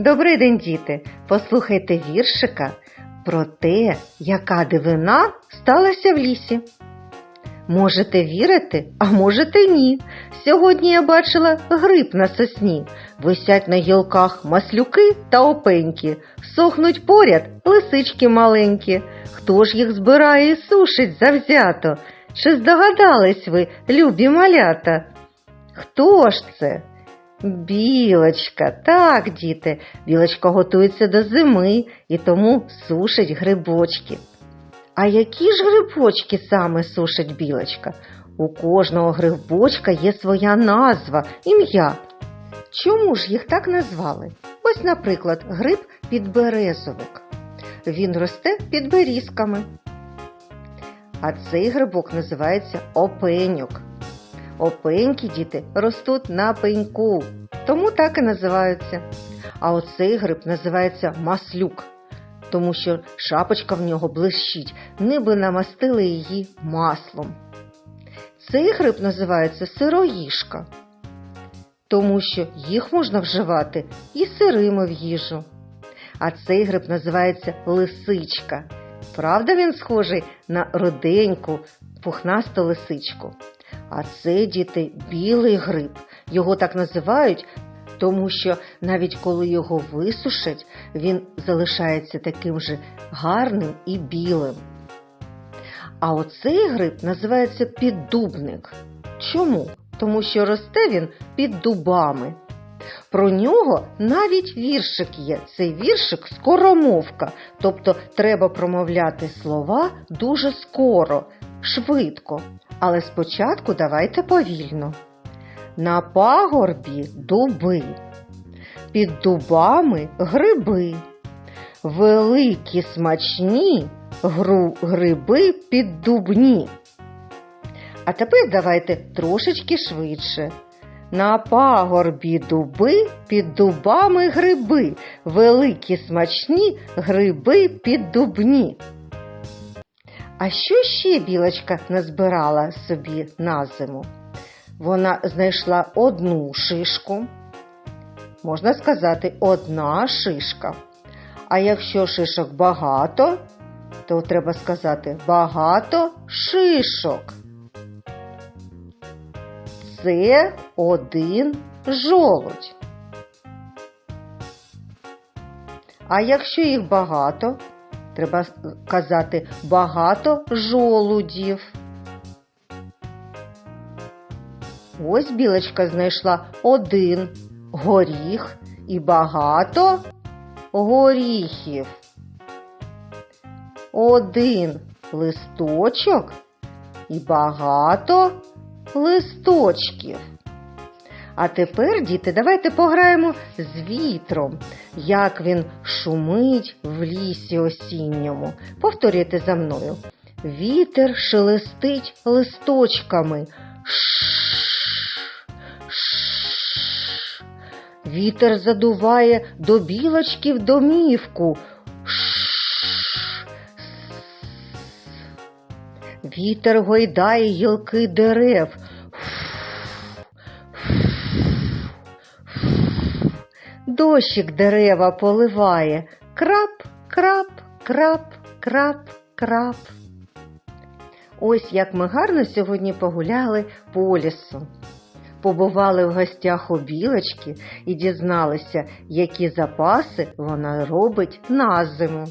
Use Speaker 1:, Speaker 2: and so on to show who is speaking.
Speaker 1: Добрий день, діти! Послухайте віршика про те, яка дивина сталася в лісі. Можете вірити, а можете ні. Сьогодні я бачила гриб на сосні. Висять на гілках маслюки та опеньки, сохнуть поряд лисички маленькі. Хто ж їх збирає і сушить завзято? Чи здогадались ви, любі малята? Хто ж це? Білочка, так, діти, білочка готується до зими і тому сушить грибочки. А які ж грибочки саме сушить білочка? У кожного грибочка є своя назва, ім'я. Чому ж їх так назвали? Ось, наприклад, гриб підберезовик. Він росте під берізками. А цей грибок називається опеньок. Опенькі діти ростуть на пеньку, тому так і називаються. А оцей гриб називається маслюк, тому що шапочка в нього блищить, ніби намастили її маслом. Цей гриб називається сироїшка, тому що їх можна вживати і сирими в їжу. А цей гриб називається лисичка. Правда, він схожий на роденьку, пухнасту лисичку. А це діти білий гриб. Його так називають, тому що навіть коли його висушать, він залишається таким же гарним і білим. А оцей гриб називається піддубник. Чому? Тому що росте він під дубами. Про нього навіть віршик є. Цей віршик скоромовка, тобто треба промовляти слова дуже скоро, швидко. Але спочатку давайте повільно. На пагорбі дуби, під дубами гриби, великі смачні гру гриби піддубні. А тепер давайте трошечки швидше. На пагорбі дуби, під дубами гриби, великі смачні гриби піддубні. А що ще білочка назбирала собі на зиму? Вона знайшла одну шишку, можна сказати, одна шишка. А якщо шишок багато, то треба сказати багато шишок. Це один жолудь. А якщо їх багато, треба казати багато жолудів. Ось білочка знайшла один горіх і багато горіхів. Один листочок і багато листочків. А тепер, діти, давайте пограємо з вітром, як він шумить в лісі осінньому. Повторюйте за мною. Вітер шелестить листочками. Ш-ш-ш. Вітер задуває до білочки в домівку. Вітер гойдає гілки дерев. Дощик дерева поливає. Крап, крап, крап, крап, крап. Ось як ми гарно сьогодні погуляли по лісу. Побували в гостях у білочки і дізналися, які запаси вона робить на зиму.